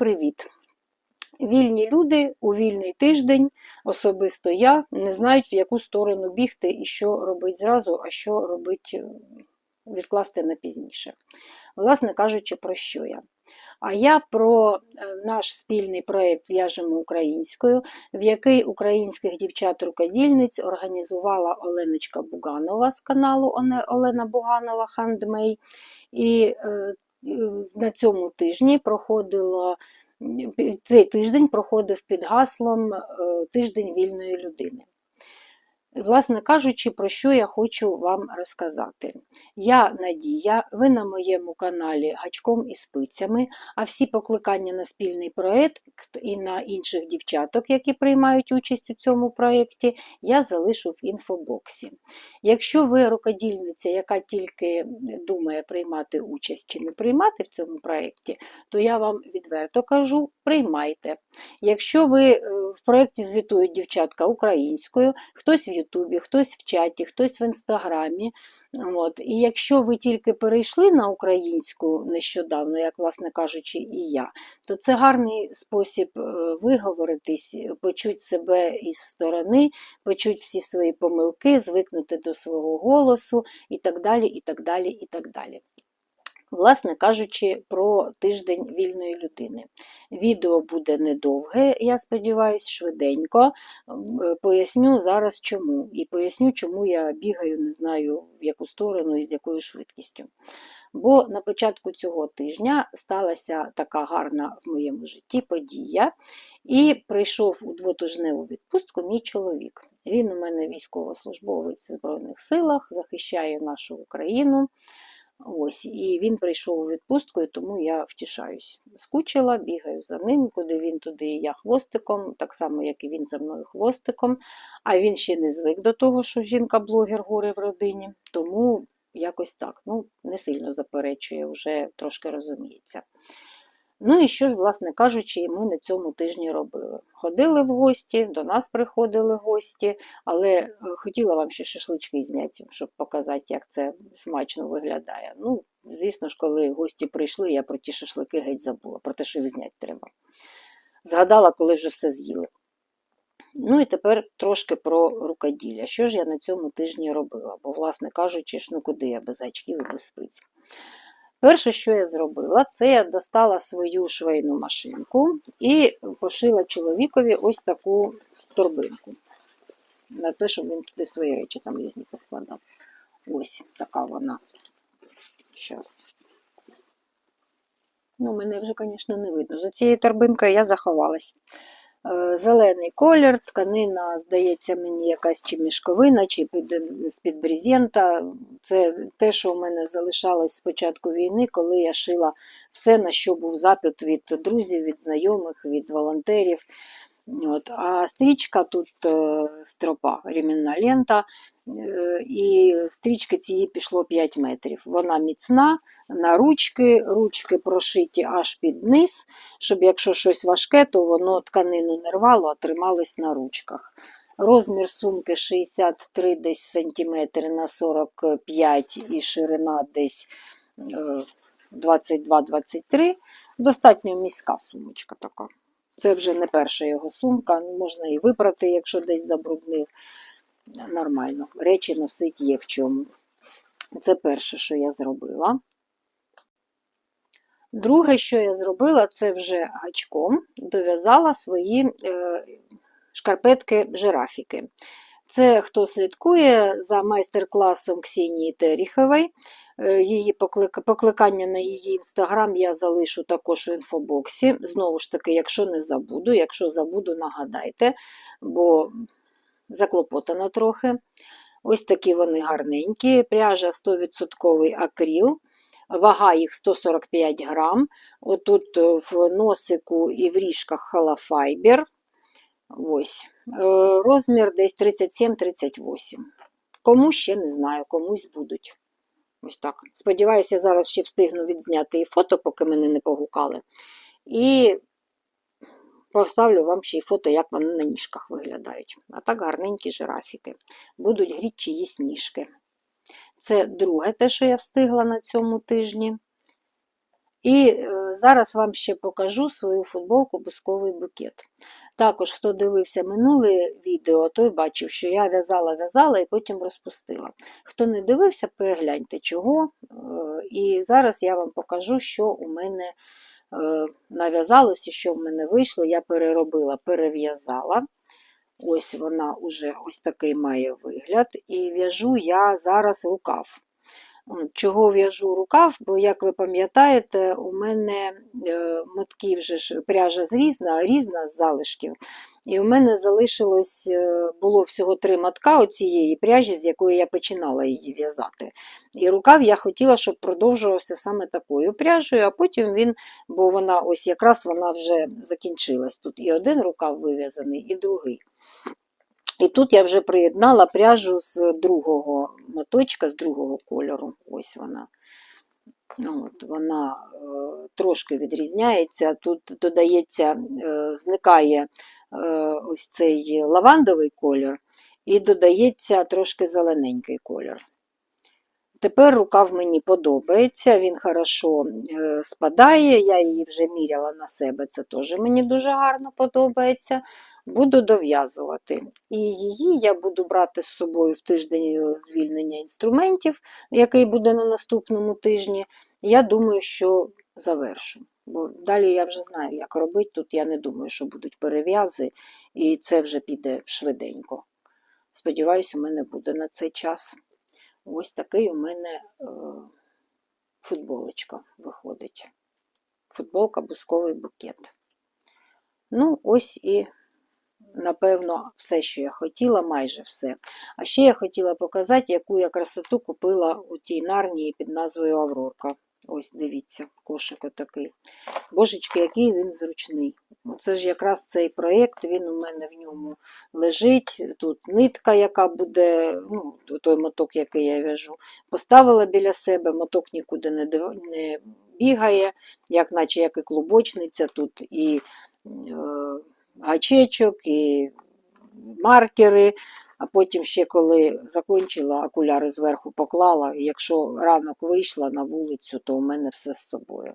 привіт! Вільні люди у вільний тиждень, особисто я, не знають, в яку сторону бігти і що робити зразу, а що робити відкласти на пізніше. Власне кажучи, про що я? А я про е, наш спільний проєкт В'яжемо українською, в який українських дівчат-рукодільниць організувала Оленочка Буганова з каналу Олена Буганова Хандмей. І е, на цьому тижні проходило цей тиждень проходив під гаслом е, Тиждень вільної людини. Власне кажучи, про що я хочу вам розказати. Я Надія, ви на моєму каналі Гачком і спицями, а всі покликання на спільний проєкт і на інших дівчаток, які приймають участь у цьому проєкті, я залишу в інфобоксі. Якщо ви рукодільниця, яка тільки думає приймати участь чи не приймати в цьому проєкті, то я вам відверто кажу: приймайте. Якщо ви е, в проєкті звітують дівчатка українською, хтось в Ютубі, хтось в чаті, хтось в інстаграмі. От. І якщо ви тільки перейшли на українську нещодавно, як, власне кажучи, і я, то це гарний спосіб е, виговоритись, почути себе із сторони, почути всі свої помилки, звикнути до свого голосу і так далі, і так далі, і так далі. Власне кажучи, про тиждень вільної людини. Відео буде недовге, я сподіваюся, швиденько. Е, поясню зараз чому. І поясню, чому я бігаю, не знаю в яку сторону і з якою швидкістю. Бо на початку цього тижня сталася така гарна в моєму житті подія, і прийшов у двотижневу відпустку мій чоловік. Він у мене військовослужбовець в Збройних силах, захищає нашу Україну. Ось, І він прийшов у відпустку, і тому я втішаюсь. Скучила, бігаю за ним, куди він, туди і я хвостиком, так само, як і він за мною хвостиком. А він ще не звик до того, що жінка-блогер горе в родині, тому якось так. Ну, Не сильно заперечує, вже трошки розуміється. Ну і що ж, власне кажучи, ми на цьому тижні робили. Ходили в гості, до нас приходили гості, але е, хотіла вам ще шашлички зняти, щоб показати, як це смачно виглядає. Ну, Звісно ж, коли гості прийшли, я про ті шашлики геть забула, про те, що їх зняти треба. Згадала, коли вже все з'їли. Ну і тепер трошки про рукоділля. Що ж я на цьому тижні робила? Бо, власне кажучи, ну куди я без очків і без спиць. Перше, що я зробила, це я достала свою швейну машинку і пошила чоловікові ось таку торбинку. На те, щоб він туди свої речі там різні поскладав. Ось така вона. Зараз. Ну, мене вже, звісно, не видно. За цією торбинкою я заховалась. Е, зелений колір, тканина, здається, мені якась чи мішковина, чи з-під брезента. Це те, що у мене залишалось з початку війни, коли я шила все, на що був запит від друзів, від знайомих, від волонтерів. От. А стрічка тут е, стропа, рімінна лента. І стрічки цієї пішло 5 метрів. Вона міцна, на ручки, ручки прошиті аж під низ, щоб якщо щось важке, то воно тканину не рвало, а трималось на ручках. Розмір сумки 63 десь сантиметри на 45 і ширина десь 22-23. Е, Достатньо міська сумочка така. Це вже не перша його сумка, можна і випрати, якщо десь забруднив. Нормально. Речі носить є в чому. Це перше, що я зробила. Друге, що я зробила, це вже гачком дов'язала свої е, шкарпетки-жирафіки. Це хто слідкує за майстер-класом Ксенії Теріхової. Е, її покликання на її інстаграм я залишу також в інфобоксі. Знову ж таки, якщо не забуду, якщо забуду, нагадайте, бо заклопотано трохи. Ось такі вони гарненькі. Пряжа 100% акріл, вага їх 145 грам. Отут е, в носику і в ріжках халафайбер. Ось. Е, розмір десь 37-38. Кому ще не знаю, комусь будуть. Ось так. Сподіваюся, зараз ще встигну відзняти і фото, поки мене не погукали. І поставлю вам ще й фото, як вони на ніжках виглядають. А так гарненькі жирафіки. Будуть гріти чиїсь ніжки. Це друге те, що я встигла на цьому тижні. І е, зараз вам ще покажу свою футболку бусковий букет. Також, хто дивився минуле відео, той бачив, що я в'язала-в'язала і потім розпустила. Хто не дивився, перегляньте чого. Е, І зараз я вам покажу, що у мене е, нав'язалось і що в мене вийшло. Я переробила, перев'язала. Ось вона вже ось такий має вигляд. І в'яжу я зараз рукав. Чого в'яжу рукав? Бо, як ви пам'ятаєте, у мене е, мотки вже ж пряжа зрізна, різна з залишків. І у мене залишилось, е, було всього три мотка оцієї пряжі, з якої я починала її в'язати. І рукав я хотіла, щоб продовжувався саме такою пряжею, а потім він, бо вона ось якраз вона вже закінчилась. Тут і один рукав вив'язаний, і другий. І тут я вже приєднала пряжу з другого моточка, з другого кольору. Ось вона. Ну, От, вона е, трошки відрізняється. Тут додається, е, зникає е, ось цей лавандовий колір і додається трошки зелененький колір. Тепер рукав мені подобається, він хорошо е, спадає, я її вже міряла на себе, це теж мені дуже гарно подобається. Буду дов'язувати. І її я буду брати з собою в тиждень звільнення інструментів, який буде на наступному тижні. Я думаю, що завершу. Бо далі я вже знаю, як робити. Тут я не думаю, що будуть перев'язи, і це вже піде швиденько. Сподіваюсь, у мене буде на цей час. Ось такий у мене е, футболочка виходить. Футболка бусковий букет. Ну, ось і, напевно, все, що я хотіла, майже все. А ще я хотіла показати, яку я красоту купила у тій нарнії під назвою Аврорка. Ось, дивіться, кошик отакий. Божечки, який він зручний. Це ж якраз цей проєкт, він у мене в ньому лежить. Тут нитка, яка буде, ну, той моток, який я в'яжу, поставила біля себе, моток нікуди не, не бігає, як наче як і клубочниця. Тут і е, гачечок, і маркери. А потім ще коли закінчила, окуляри зверху поклала. Якщо ранок вийшла на вулицю, то у мене все з собою.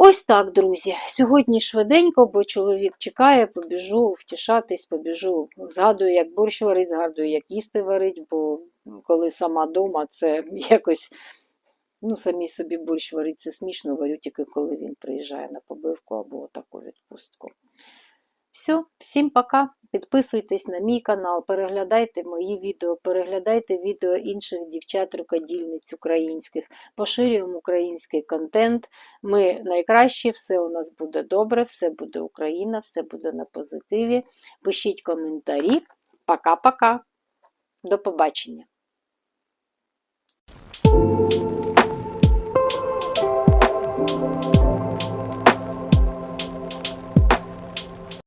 Ось так, друзі. Сьогодні швиденько, бо чоловік чекає, побіжу втішатись, побіжу. Згадую, як борщ варить, згадую, як їсти варить, бо коли сама вдома, це якось, ну, самі собі борщ варить, це смішно, варю тільки коли він приїжджає на побивку або таку відпустку. Все, всім пока. Підписуйтесь на мій канал, переглядайте мої відео, переглядайте відео інших дівчат-рукодільниць українських, поширюємо український контент. Ми найкращі, все у нас буде добре, все буде Україна, все буде на позитиві. Пишіть коментарі. Пока-пока. До побачення.